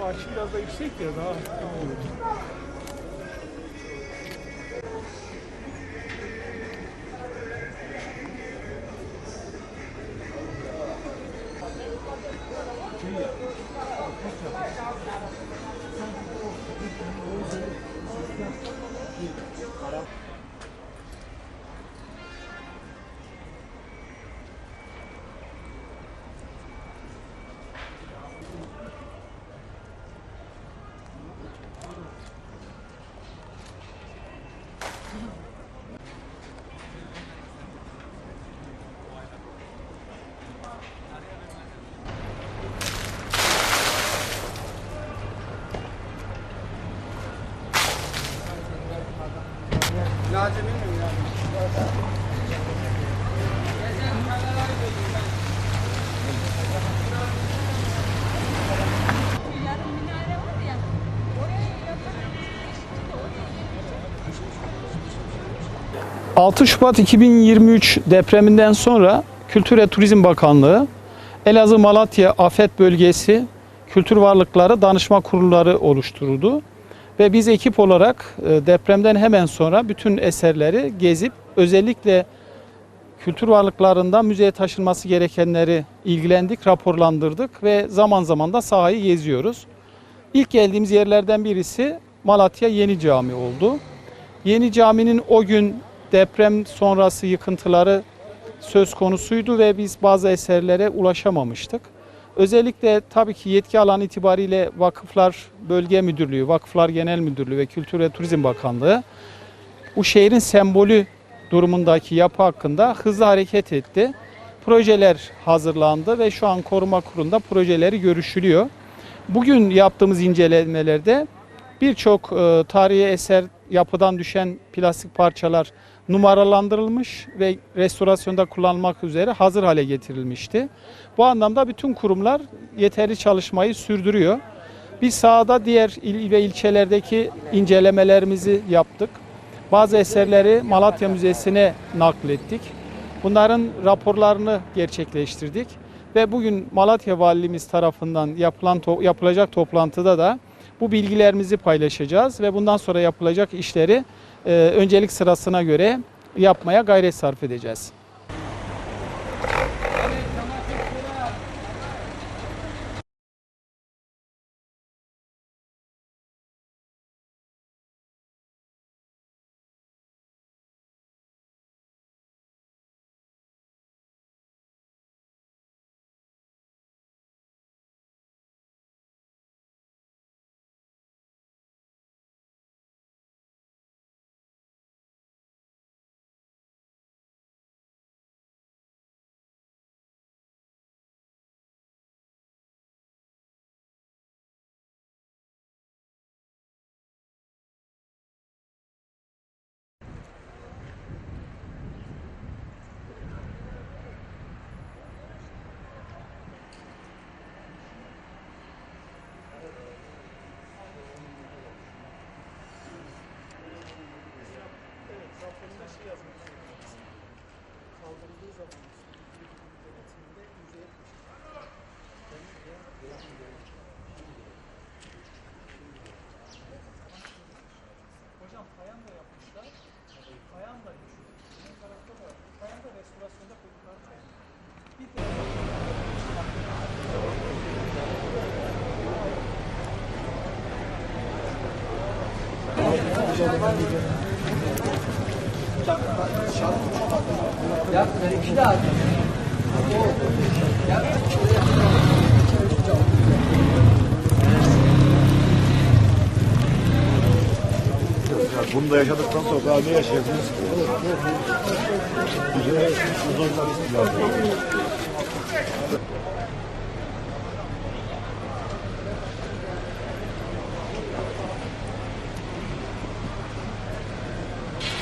Karşı biraz da yüksek ya daha işte oraya 6 Şubat 2023 depreminden sonra Kültür ve Turizm Bakanlığı Elazığ Malatya Afet Bölgesi Kültür Varlıkları Danışma Kurulları oluşturuldu. Ve biz ekip olarak e, depremden hemen sonra bütün eserleri gezip özellikle kültür varlıklarından müzeye taşınması gerekenleri ilgilendik, raporlandırdık ve zaman zaman da sahayı geziyoruz. İlk geldiğimiz yerlerden birisi Malatya Yeni Cami oldu. Yeni caminin o gün deprem sonrası yıkıntıları söz konusuydu ve biz bazı eserlere ulaşamamıştık. Özellikle tabii ki yetki alan itibariyle Vakıflar Bölge Müdürlüğü, Vakıflar Genel Müdürlüğü ve Kültür ve Turizm Bakanlığı bu şehrin sembolü durumundaki yapı hakkında hızlı hareket etti. Projeler hazırlandı ve şu an koruma kurulunda projeleri görüşülüyor. Bugün yaptığımız incelemelerde birçok e, tarihi eser yapıdan düşen plastik parçalar numaralandırılmış ve restorasyonda kullanılmak üzere hazır hale getirilmişti. Bu anlamda bütün kurumlar yeterli çalışmayı sürdürüyor. Biz sahada diğer il ve ilçelerdeki incelemelerimizi yaptık. Bazı eserleri Malatya Müzesi'ne naklettik. Bunların raporlarını gerçekleştirdik ve bugün Malatya Valimiz tarafından yapılan to- yapılacak toplantıda da bu bilgilerimizi paylaşacağız ve bundan sonra yapılacak işleri öncelik sırasına göre yapmaya gayret sarf edeceğiz. Hocam kayan da yapmışlar. Kayan da düşük. Bizim tarafta da kayan da restorasyonda koydukları Bir de Bunu da yaşadıktan sonra daha ne yaşayabiliriz? Bize uzun lazım.